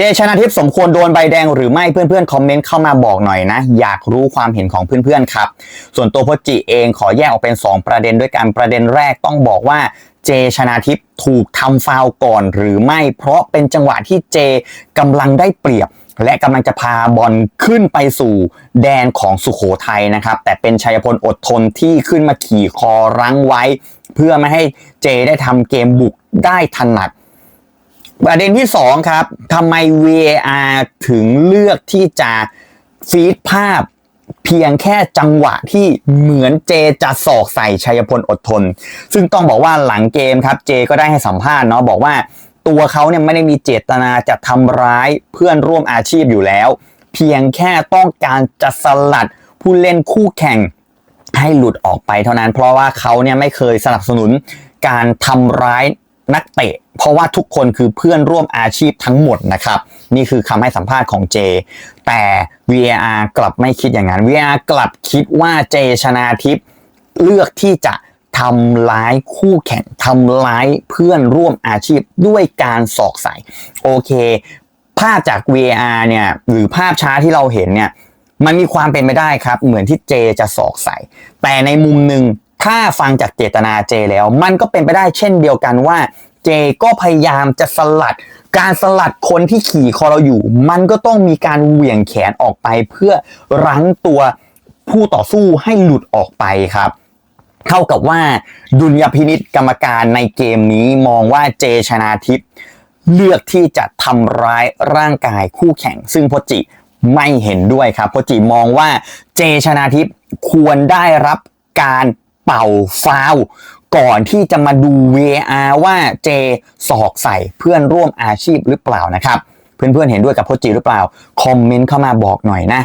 เจชนะทิพย์สมควรโดนใบแดงหรือไม่เพื่อนๆคอมเมนต์เข้ามาบอกหน่อยนะ อยากรู้ความเห็นของเพื่อนๆครับ ส่วนตัวพจจิเองขอแยกออกเป็น 2 ประเด็นด้วยกันประเด็นแรกต้องบอกว่าเจชนาทิพย์ถูกทำฟาวก่อนหรือไม่ เพราะเป็นจังหวะที่เจกำลังได้เปรียบ และกำลังจะพาบอลขึ้นไปสู่แดนของสุขโขทัยนะครับ แต่เป็นชัยพลอดทนที่ขึ้นมาขี่คอรั้งไว้ เพื่อไม่ให้เจได้ทำเกมบุกได้ถนัด ประเด็นที่ 2 ครับทำไม VAR ถึงเลือกที่จะฟีดภาพเพียงแค่จังหวะที่เหมือนเจจะสอกใส่ชัยพลอดทน ซึ่งต้องบอกว่าหลังเกมครับเจก็ได้ให้สัมภาษณ์เนาะบอกว่าตัวเขาเนี่ยไม่ได้มีเจตนาจะทำร้ายเพื่อนร่วมอาชีพอยู่แล้ว เพียงแค่ต้องการจะสลัดผู้เล่นคู่แข่งให้หลุดออกไปเท่านั้น เพราะว่าเขาเนี่ยไม่เคยสนับสนุนการทำร้าย นักเตะ เพราะว่าทุกคนคือเพื่อนร่วมอาชีพทั้งหมดนะครับ นี่คือคำให้สัมภาษณ์ของเจ แต่ VAR กลับไม่คิดอย่างนั้น VAR กลับคิดว่าเจชนาทิพย์เลือกที่จะทำร้ายคู่แข่งทำร้ายเพื่อนร่วมอาชีพด้วยการสอกใส่โอเค ภาพจาก VAR เนี่ยหรือภาพช้าที่เราเห็นเนี่ยมันมีความเป็นไปได้ครับ เหมือนที่เจจะสอกใส่ แต่ในมุมหนึ่ง ถ้าฟังจากเจตนาเจแล้ว มันก็เป็นไปได้เช่นเดียวกันว่า เจก็พยายามจะสลัด การสลัดคนที่ขี่คอเราอยู่ มันก็ต้องมีการเหวี่ยงแขนออกไปเพื่อรั้งตัวผู้ต่อสู้ให้หลุดออกไปครับเท่ากับว่าดุลยพินิษกรรมการในเกมนี้มองว่าเจชนาทิพย์เลือกที่จะทำร้ายร่างกายคู่แข่ง ซึ่งพจิไม่เห็นด้วยครับพจิมองว่าเจชนาทิพย์ควรได้รับการ เป่าฟาวก่อนที่จะมาดู VAR ว่าเจสอกใส่เพื่อนร่วมอาชีพหรือเปล่านะครับ เพื่อนๆเห็นด้วยกับพจจิหรือเปล่า คอมเมนต์เข้ามาบอกหน่อยนะ